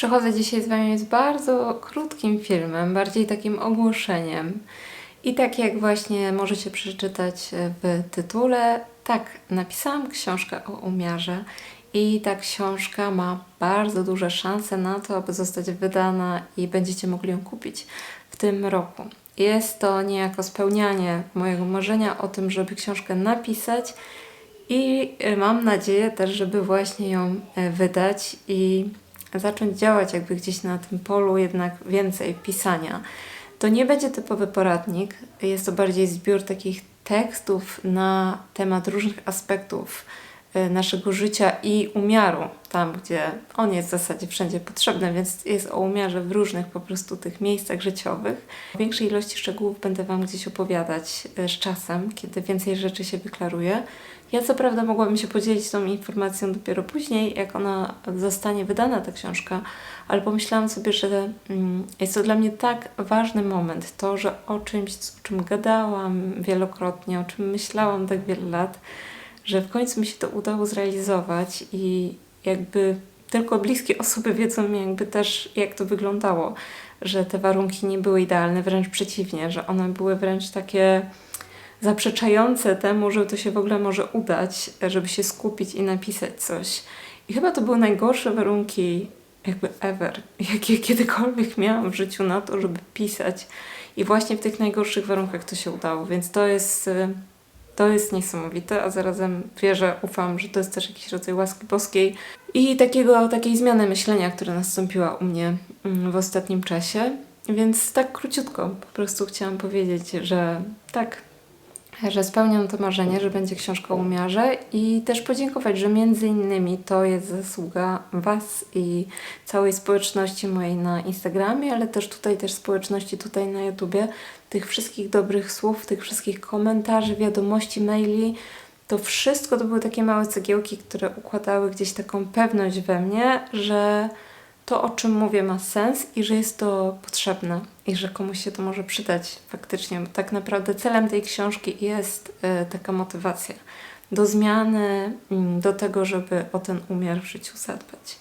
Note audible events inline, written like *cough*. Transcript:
Przychodzę dzisiaj z Wami z bardzo krótkim filmem, bardziej takim ogłoszeniem. I tak jak właśnie możecie przeczytać w tytule, tak, napisałam książkę o umiarze i ta książka ma bardzo duże szanse na to, aby zostać wydana i będziecie mogli ją kupić w tym roku. Jest to niejako spełnianie mojego marzenia o tym, żeby książkę napisać i y, mam nadzieję też, żeby właśnie ją y, wydać i zacząć działać jakby gdzieś na tym polu jednak więcej pisania. To nie będzie typowy poradnik, jest to bardziej zbiór takich tekstów na temat różnych aspektów naszego życia i umiaru, tam gdzie on jest w zasadzie wszędzie potrzebny, więc jest o umiarze w różnych po prostu tych miejscach życiowych. O większej ilości szczegółów będę Wam gdzieś opowiadać y, z czasem, kiedy więcej rzeczy się wyklaruje. Ja co prawda mogłabym się podzielić tą informacją dopiero później, jak ona zostanie wydana, ta książka, ale pomyślałam sobie, że mm, jest to dla mnie tak ważny moment, to, że o czymś, o czym gadałam wielokrotnie, o czym myślałam tak wiele lat, że w końcu mi się to udało zrealizować i jakby tylko bliskie osoby wiedzą jakby też, jak to wyglądało, że te warunki nie były idealne, wręcz przeciwnie, że one były wręcz takie zaprzeczające temu, że to się w ogóle może udać, żeby się skupić i napisać coś. I chyba to były najgorsze warunki jakby ever, *laughs* jakie kiedykolwiek miałam w życiu na to, żeby pisać. I właśnie w tych najgorszych warunkach to się udało, więc to jest, y, to jest niesamowite, a zarazem wierzę, ufam, że to jest też jakiś rodzaj łaski boskiej i takiego, takiej zmiany myślenia, która nastąpiła u mnie mm, w ostatnim czasie. Więc tak króciutko po prostu chciałam powiedzieć, że tak, że spełniam to marzenie, że będzie książka o umiarze i też podziękować, że między innymi to jest zasługa Was i całej społeczności mojej na Instagramie, ale też tutaj też społeczności tutaj na YouTubie, tych wszystkich dobrych słów, tych wszystkich komentarzy, wiadomości, maili, to wszystko to były takie małe cegiełki, które układały gdzieś taką pewność we mnie, że to, o czym mówię, ma sens i że jest to potrzebne i że komuś się to może przydać faktycznie. Bo tak naprawdę celem tej książki jest y, taka motywacja do zmiany, mm, do tego, żeby o ten umiar w życiu zadbać.